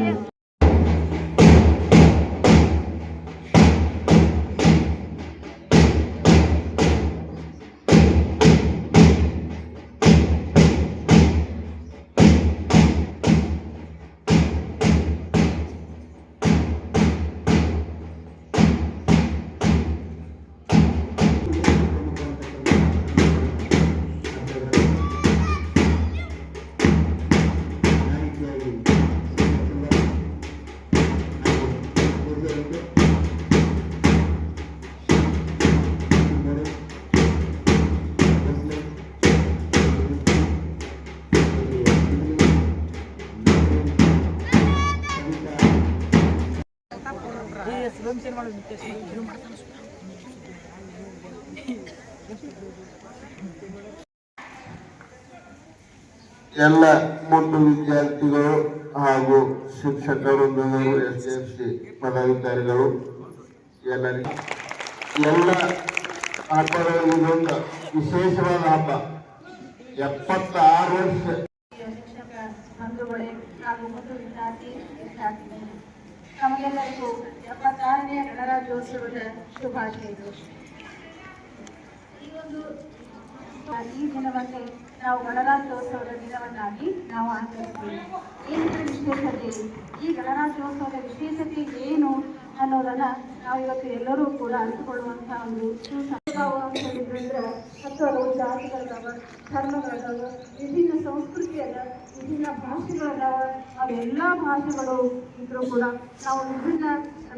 Amen. ಎಲ್ಲ ಮುದ್ದು ವಿದ್ಯಾರ್ಥಿಗಳು ಹಾಗೂ ಶಿಕ್ಷಕರು ಎಸ್ ಎಂ ಸಿ ಪದಾಧಿಕಾರಿಗಳು ಎಲ್ಲರಿಗೂ ಎಲ್ಲ ಹಬ್ಬಗಳು ಇದೊಂದು ವಿಶೇಷವಾದ ಹಬ್ಬ ಎಪ್ಪತ್ತಾರು ವರ್ಷ. ಶಿಕ್ಷಕ ಬಂಧುಗಳೇ ಹಾಗೂ ವಿದ್ಯಾರ್ಥಿ ವಿದ್ಯಾರ್ಥಿ ವಿದ್ಯಾರ್ಥಿನಿ ತಮಗೆಲ್ಲರಿಗೂ ಎಪ್ಪತ್ತಾರನೇ ಗಣರಾಜ್ಯೋತ್ಸವದ ಶುಭಾಶಯಗಳು. ಈ ಒಂದು ಈ ದಿನವನ್ನು ನಾವು ಗಣರಾಜ್ಯೋತ್ಸವದ ದಿನವನ್ನಾಗಿ ನಾವು ಆಚರಿಸ್ತೀವಿ ಏನಿನ ವಿಶೇಷತೆ? ಈ ಗಣರಾಜ್ಯೋತ್ಸವದ ವಿಶೇಷತೆ ಏನು ಅನ್ನೋದನ್ನ ನಾವು ಇವತ್ತು ಎಲ್ಲರೂ ಕೂಡ ಅರಿತುಕೊಳ್ಳುವಂತಹ ಒಂದು ಅಂತ ಹೇಳಿದ್ರಂದ್ರೆ ಹತ್ತು ಹಲವು ಜಾತಿಗಳದಾವ, ಧರ್ಮಗಳದಾವ, ವಿಭಿನ್ನ ಸಂಸ್ಕೃತಿ ಅದ ವಿಭಿನ್ನ ಭಾಷೆಗಳದಾವ, ಅವೆಲ್ಲ ಭಾಷೆಗಳು ಇದ್ರೂ ಕೂಡ ನಾವು ವಿಭಿನ್ನ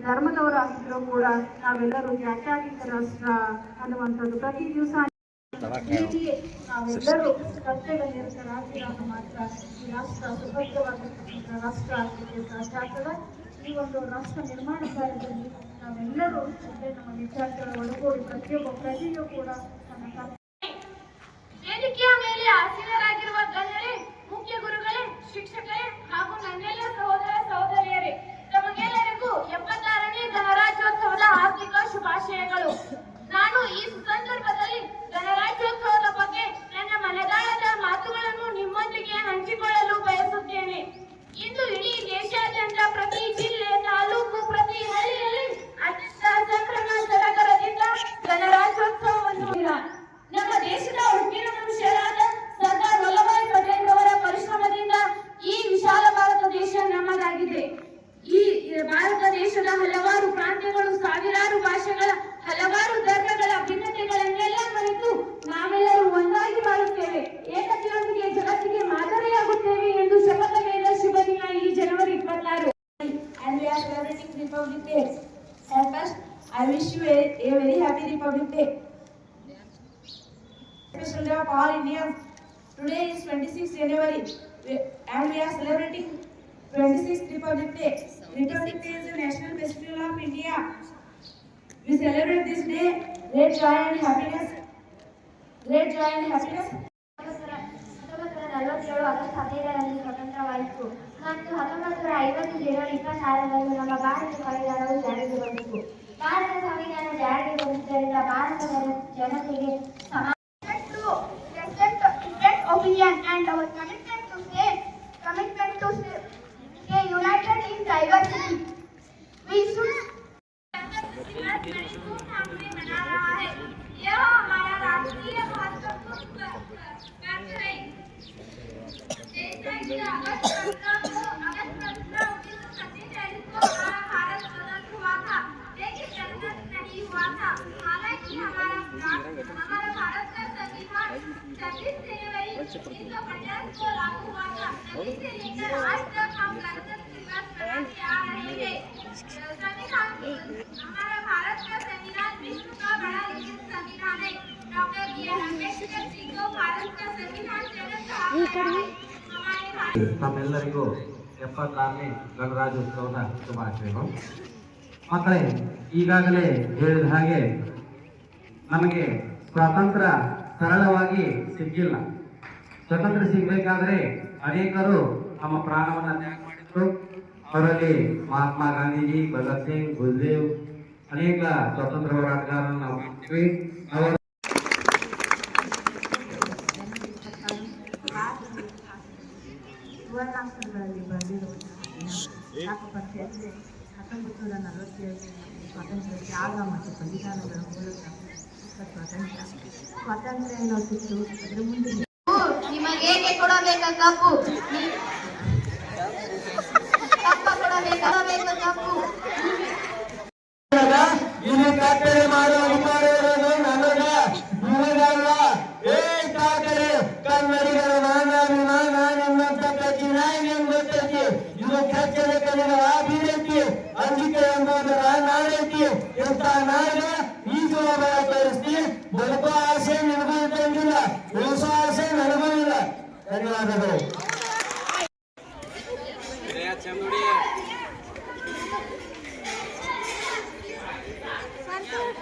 ಧರ್ಮದವರಾಗಿದ್ರು ಕೂಡ ನಾವೆಲ್ಲರೂ ಜಾತ್ಯಾತೀತ ರಾಷ್ಟ್ರ ಅನ್ನುವಂಥದ್ದು ಪ್ರತಿ ದಿವಸ ನಾವೆಲ್ಲರೂ ಕರ್ತವ್ಯನಿರತರಾಗಿದಾಗ ಮಾತ್ರ ಈ ರಾಷ್ಟ್ರ ಸುಭದ್ರವಾಗಿರ್ತಕ್ಕಂಥ ರಾಷ್ಟ್ರ ಆಗ್ತದೆ. ಈ ಒಂದು ರಾಷ್ಟ್ರ ನಿರ್ಮಾಣ ಕಾರ್ಯದಲ್ಲಿ ನಾವೆಲ್ಲರೂ ಅಂದ್ರೆ ನಮ್ಮ ವಿದ್ಯಾರ್ಥಿಗಳ ಒಳಗೂಡಿ ಪ್ರತಿಯೊಬ್ಬ ಪ್ರಜೆಯೂ ಕೂಡ ತನ್ನ ಭಾರತ ದೇಶದ ಹಲವಾರು ಪ್ರಾಂತ್ಯಗಳು, ಸಾವಿರಾರು ಭಾಷೆಗಳ, ಹಲವಾರು ಧರ್ಮಗಳ ಭಿನ್ನತೆಗಳನ್ನೆಲ್ಲ ಮರೆತು ನಾವೆಲ್ಲರೂ ಒಂದಾಗಿ ಮಾಡುತ್ತೇವೆ ಏಕತೆಯೊಂದಿಗೆ ಜಗತ್ತಿಗೆ ಮಾದರಿಯಾಗುತ್ತೇವೆ ಎಂದು ಸಮತ ಮೇಲೆ ಶುಭ ದಿನ ಈ ಜನವರಿ ಇಪ್ಪತ್ತಾರು. Very happy Republic Day all India today is twenty six January and we are celebrating 26th Republic Day. Republic Day is a national festival of India. We celebrate this day great joy and happiness. Great joy and happiness. ಹತ್ತೊಂಬತ್ತು ನಲವತ್ತೇಳು August ಹದಿನೈದರಂದು ಸ್ವತಂತ್ರವಾಯಿತು ಮತ್ತು ಹತ್ತೊಂಬತ್ತು ನೂರ ಐವತ್ತು ಜನವರಿ ಇಪ್ಪತ್ತಾರರಂದು ನಮ್ಮ ಭಾರತ ಸಂವಿಧಾನವು ಜಾರಿಗೆ ಬಂದಿತು ಭಾರತ ಸಂವಿಧಾನ ಜಾರಿಗೆ ಬಂದಿದ್ದರಿಂದ ಭಾರತದ ಜನತೆಗೆ ಸಮಾನ opinion and our commitment है यह हमारा राष्ट्रीय महत्वपूर्ण है जैसा कि अगस्त पंद्रह को अगस्त पंद्रह उन्नीस सौ सत्ताईस को हमारा भारत स्वतंत्र हुआ था लेकिन जनगण नहीं? हुआ था हालाँकि हमारा हमारा भारत का संविधान छब्बीस जनवरी उन्नीस सौ पचास को लागू हुआ था। तभी से लेकर आज तक हम ತಮ್ಮೆಲ್ಲರಿಗೂ ಎಪ್ಪತ್ತಾರನೇ ಗಣರಾಜ್ಯೋತ್ಸವದ ಶುಭಾಶಯಗಳು. ಮಕ್ಕಳೇ, ಈಗಾಗಲೇ ಹೇಳಿದ ಹಾಗೆ ನಮಗೆ ಸ್ವಾತಂತ್ರ್ಯ ಸರಳವಾಗಿ ಸಿಕ್ಕಿಲ್ಲ. ಸ್ವತಂತ್ರ ಸಿಗಬೇಕಾದ್ರೆ ಅನೇಕರು ತಮ್ಮ ಪ್ರಾಣವನ್ನು ತ್ಯಾಗ ಮಾಡಿದ್ರು. ಅವರಲ್ಲಿ ಮಹಾತ್ಮ ಗಾಂಧೀಜಿ ಭಗತ್ ಸಿಂಗ್ ಗುರುದೇವ್ ಅನೇಕ ಸ್ವಾತಂತ್ರ್ಯ ಹೋರಾಟಗಾರರನ್ನು ನಾವು ಕಾಣ್ತೀವಿ ಅವರ ಸುವರ್ಣಾಕ್ಷರಗಳಲ್ಲಿ ಬರೆದಿರುವಂತಹ ಯಾಕಪ್ಪ ಅಂತ ಹೇಳಿದ್ರೆ ಹತ್ತೊಂಬತ್ತು ನೂರ ನಲವತ್ತೇಳು ಸ್ವಾತಂತ್ರ್ಯ ತ್ಯಾಗ ಮತ್ತು ಬಲಿದಾನಗಳ ಮೂಲಕ ಸಿಕ್ಕ ಸ್ವಾತಂತ್ರ್ಯ ಸ್ವಾತಂತ್ರ್ಯ ಅನ್ನೋ ಸಿಟ್ಟು ಅದರ ಮುಂದೆ ನಿಮಗೇಕೆ ಕೊಡಬೇಕ ಕಪ್ಪು ಕಪ್ಪ ಇಲ್ಲಿ ಕಟ್ಟಳೆ ಮಾಡುವ ಅಧಿಕಾರ ಇರೋದು ನನಗ ಏ ಕಾಕರೆ ಕನ್ನಡಿಗರ ನಾನಾಭಿಮಾನ ನಿಮ್ಮಂತ ಕಚ್ಚಿ ನಾಯಿಗೆ ಗೊತ್ತೈತಿ ಇದು ಕೆಚ್ಚದ ಕಲಿಗಳ ಅಭಿವ್ಯಕ್ತಿ ಅಂಜಿಕೆ ಎಂಬುದರ ನಾಡೈತಿ ಇಂಥ ನಾಡ ಈ ಬರ ತೋರಿಸ್ತಿ ಬದುಕುವ ಆಸೆ ನಿನಗೂ ಆಸೆ ನನಗೂ ಧನ್ಯವಾದಗಳು.